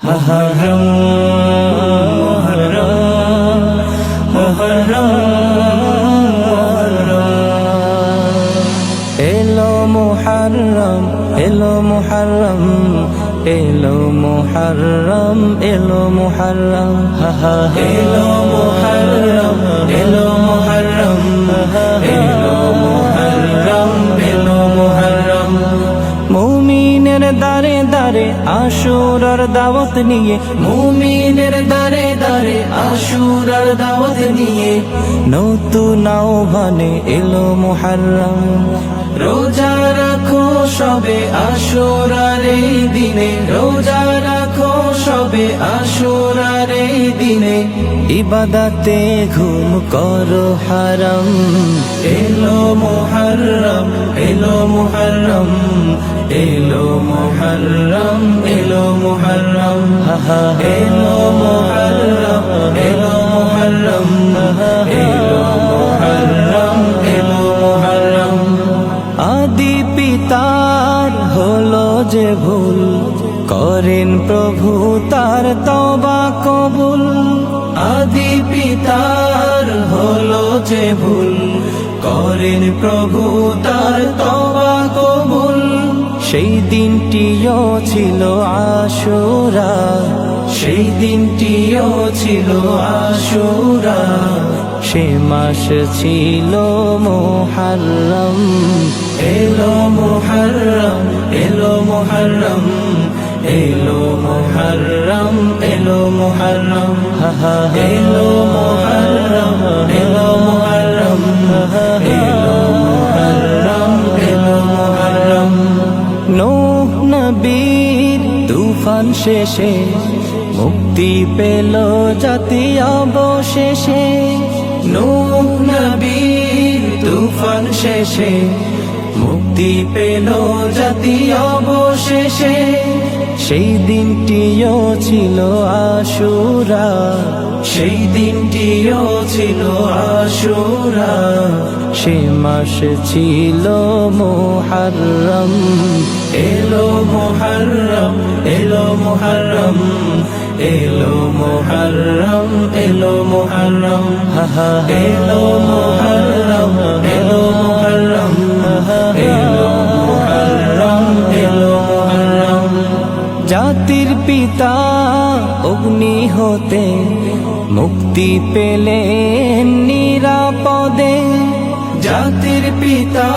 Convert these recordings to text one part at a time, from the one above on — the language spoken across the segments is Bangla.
হহরম হহরম হহরম এলো মুহরম এলো মুহরম এলো মুহরম এলো মুহরম হহ এলো মুহরম এলো মুহরম আশুরার দাওয়াত নিয়ে, মুমিনের দারে দারে আশুরার দাওয়াত নিয়ে, নতুন আহ্বানে এলো মুহররম। রোজা রাখো সবে আশুরার এই দিনে, রোজা রাখো সবে আশুরার এই দিনে। ইবাদাতে ঘুম করো হারাম। এলো মুহররম এলো মুহররম। এলো মুহররম, এলো হা এলো মুহররম এলো মুহররম এলো মুহররম এলো মুহররম। আদি পিতার হলো যে ভুল, করেন প্রভু তার তবা কবুল। আদি পিতার হলো যে ভুল, করেন প্রভু তার তবা কবুল। সেই দিনটিও ছিল আশুরা। সেই দিনটিও ছিল আশুরা। সে মাস ছিল মোহারম এলো মোহারম এলো মোহারম এলো মোহারম এলো মোহারম এলো মোহারম এলো মোহারম তুফান শেষে মুক্তি পেল জাতি অবশেষে। তুফান শেষে মুক্তি পেল জাতি অবশেষে। সেই দিনটিও ছিল আশুরা, সেই দিনটিও ছিল আশুরা। সে মাস ছিল মোহারম এলো মোহারম মোহারম এলো মোহারম এলো মোহারম এলো মোহারম এলো মোহারম এলো মোহারম এলো মোহারম জাতির পিতা অগ্নি হতে মুক্তি পেলেন নিরাপদে। জাতির পিতা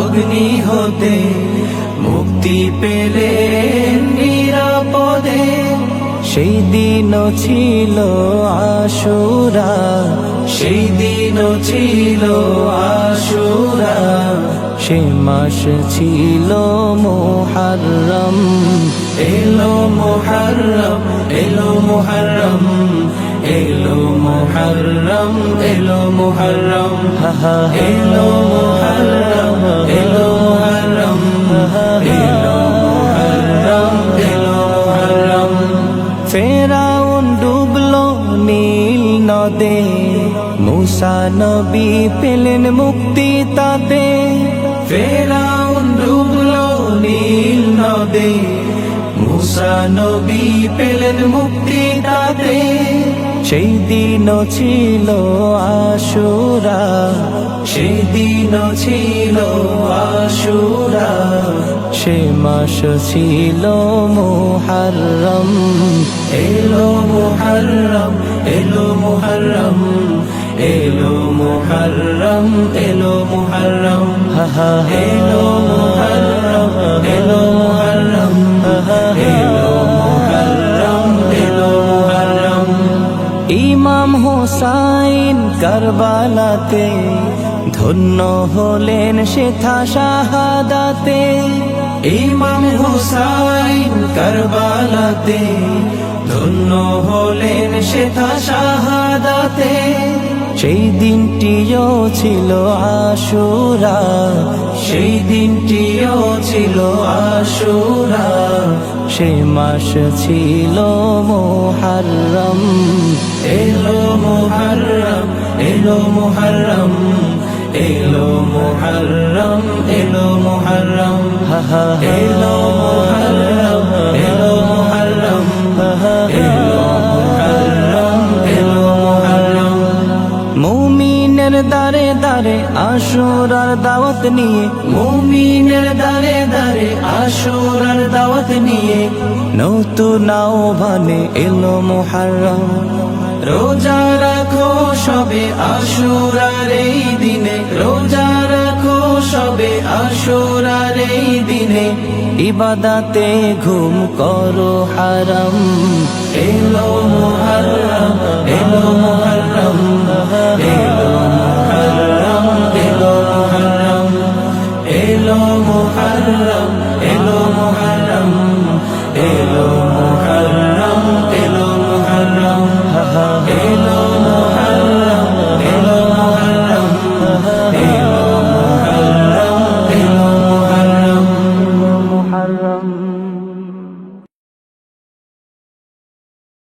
অগ্নি হতে মুক্তি পেলেন নিরাপদে। সেই দিনও ছিল আশুরা সেই দিনও ছিল আশুরা। সে মাস ছিল মোহারম এলো মোহারম এলো মোহারম এলো মোহারম এলো মোহারম এলো মুসা নবী পেলেন মুক্তি তাতে। ফেরাউন ডুবলো নীল নদে। মুসা নবী পেলেন মুক্তি তাতে। সেই দিনও ছিল আশুরা সেই দিনও ছিল আশুরা সে মাস ছিল মোহারম এলো মোহারম এলো মোহারম এলো মোহারম এলো মোহারম হা হা। এলো হোসাইন কারবালাতে ধন্য হলেন শেথা শাহাদাতে। ইমাম হোসাইন কারবালাতে ধন্য হলেন শেথা শাহাদাতে। সেই দিনটিও ছিল আশুরা সেই দিনটিও ছিল আশুরা। সে মাস ছিল মোহারম এলো মোহারম এলো মোহারম এলো মোহারম এলো মোহারম এলো মোহারম এলো মোহারম এলো মোহারম এলো মোহারম আশুরার দাওয়াত নিয়ে, মুমিনের দারে দারে আশুরার দাওয়াত নিয়ে। নতুন আহ্বানে এলো মুহাররম। রোজা রাখো সবে আশুরার এই দিনে। রোজা রাখো সবে আশুরার এই দিনে। ইবাদাতে ঘুম করো হারাম। এলো মুহররম এলো মুহররম, এলো